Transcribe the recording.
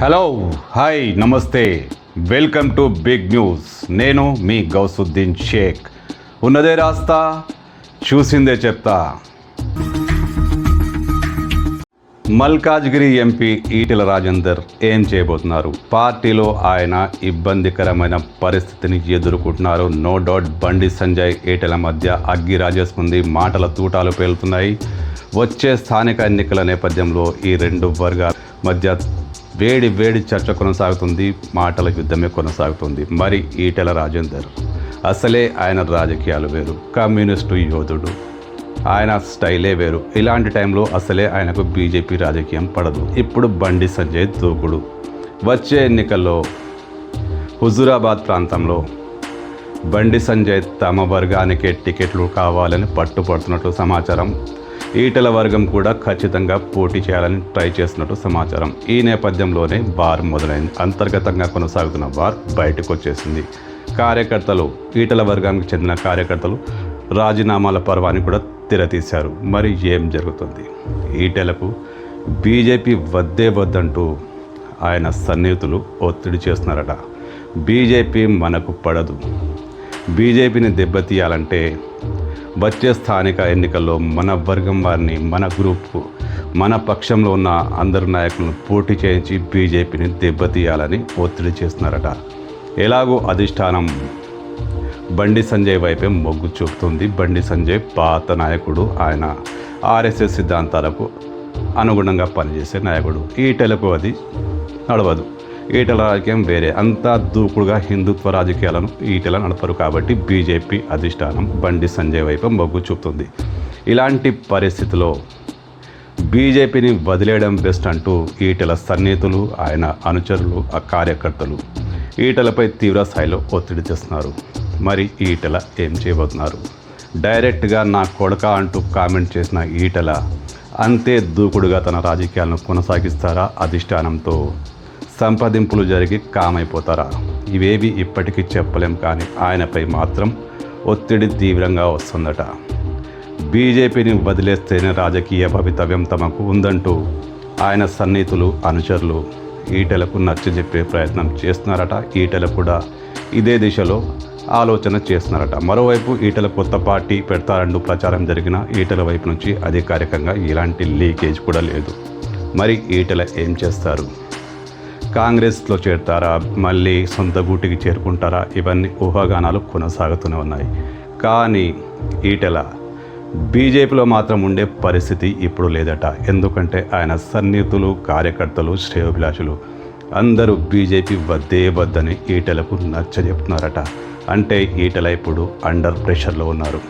Hello hi namaste. Welcome to big news నేను మీ గౌసుద్దీన్ షేక్. ఉన్నదే రాస్తా చూసిందే చెప్తా. మల్కాజ్గిరి ఎంపీ ఈటెల రాజేందర్ ఏం చేయబోతున్నారు? పార్టీలో ఆయన ఇబ్బందికరమైన పరిస్థితిని ఎదుర్కొంటున్నారు. నో డౌట్ బండి సంజయ్ ఈటెల మధ్య అగ్గి రాజేసుకుంది మాటల తూటాలు పేలుతున్నాయి. వచ్చే స్థానిక ఎన్నికల నేపథ్యంలో ఈ రెండు వర్గాల మధ్య వేడి వేడి చర్చ కొనసాగుతుంది మాటల యుద్ధమే కొనసాగుతుంది. మరి ఈటెల రాజేందర్? అసలే ఆయన రాజకీయాలు వేరు కమ్యూనిస్టు యోధుడు. ఆయన స్టైలే వేరు. ఇలాంటి టైంలో అసలే ఆయనకు బీజేపీ రాజకీయం పడదు. ఇప్పుడు బండి సంజయ్ దూకుడు. వచ్చే ఎన్నికల్లో హుజూరాబాద్ ప్రాంతంలో బండి సంజయ్ తమ వర్గానికే టికెట్లు కావాలని పట్టుపడుతున్నట్లు సమాచారం. ఈటెల వర్గం కూడా ఖచ్చితంగా పోటీ చేయాలని ట్రై చేస్తున్నట్టు సమాచారం. ఈ నేపథ్యంలోనే బార్ మొదలైంది. అంతర్గతంగా కొనసాగుతున్న బార్ బయటకు వచ్చేసింది కార్యకర్తలు ఈటల వర్గానికి చెందిన కార్యకర్తలు రాజీనామాల పర్వాన్ని కూడా తెరతీశారు. మరి ఏం జరుగుతుంది? ఈటెలకు బీజేపీ వద్దే వద్దంటూ ఆయన సన్నిహితులు ఒత్తిడి చేస్తున్నారట. బీజేపీ మనకు పడదు. బీజేపీని దెబ్బతీయాలంటే వచ్చే స్థానిక ఎన్నికల్లో మన వర్గం వారిని మన గ్రూప్ మన పక్షంలో ఉన్న అందరు నాయకులను పోటీ చేయించి బీజేపీని దెబ్బతీయాలని ఒత్తిడి చేస్తున్నారట. ఎలాగో అధిష్టానం బండి సంజయ్ వైపే మొగ్గు చూపుతుంది. బండి సంజయ్ పాత నాయకుడు ఆయన ఆర్ఎస్ఎస్ సిద్ధాంతాలకు అనుగుణంగా పనిచేసే నాయకుడు. ఈటెలకు అది నడవదు. ఈటల రాజకీయం వేరే. అంతా దూకుడుగా హిందుత్వ రాజకీయాలను ఈటెల నడపరు కాబట్టి బీజేపీ అధిష్టానం బండి సంజయ్ వైపు మొగ్గు చూపుతుంది. ఇలాంటి పరిస్థితిలో బీజేపీని వదిలేయడం బెస్ట్ అంటూ ఈటెల సన్నిహితులు ఆయన అనుచరులు ఆ కార్యకర్తలు ఈటలపై తీవ్ర స్థాయిలో ఒత్తిడి చేస్తున్నారు మరి ఈటెల ఏం చేయబోతున్నారు? డైరెక్ట్గా నా కొడక అంటూ కామెంట్ చేసిన ఈటెల అంతే దూకుడుగా తన రాజకీయాలను కొనసాగిస్తారా అధిష్టానంతో? సంప్రదింపులు జరిగి కామైపోతారా? ఇవేవి ఇప్పటికీ చెప్పలేం కానీ ఆయనపై మాత్రం ఒత్తిడి తీవ్రంగా వస్తుందట. బీజేపీని వదిలేస్తేనే రాజకీయ భవితవ్యం తమకు ఉందంటూ ఆయన సన్నిహితులు అనుచరులు ఈటలకు నచ్చజెప్పే ప్రయత్నం చేస్తున్నారట. ఈటలు కూడా ఇదే దిశలో ఆలోచన చేస్తున్నారట. మరోవైపు ఈటల కొత్త పార్టీ పెడతారంటూ ప్రచారం జరిగిన ఈటల వైపు నుంచి అధికారికంగా ఎలాంటి లీకేజ్ కూడా లేదు. మరి ఈటల ఏం చేస్తారు? కాంగ్రెస్లో చేరుతారా? మళ్ళీ సొంత గూటికి చేరుకుంటారా? ఇవన్నీ ఊహాగానాలు కొనసాగుతూనే ఉన్నాయి. కానీ ఈటెల బీజేపీలో మాత్రం ఉండే పరిస్థితి ఇప్పుడు లేదట. ఎందుకంటే ఆయన సన్నిహితులు కార్యకర్తలు శ్రేయోభిలాషులు అందరూ బీజేపీ వద్దే వద్దని ఈటెలకు నచ్చ చెప్తున్నారట అంటే ఈటెల ఇప్పుడు అండర్ ప్రెషర్లో ఉన్నారు.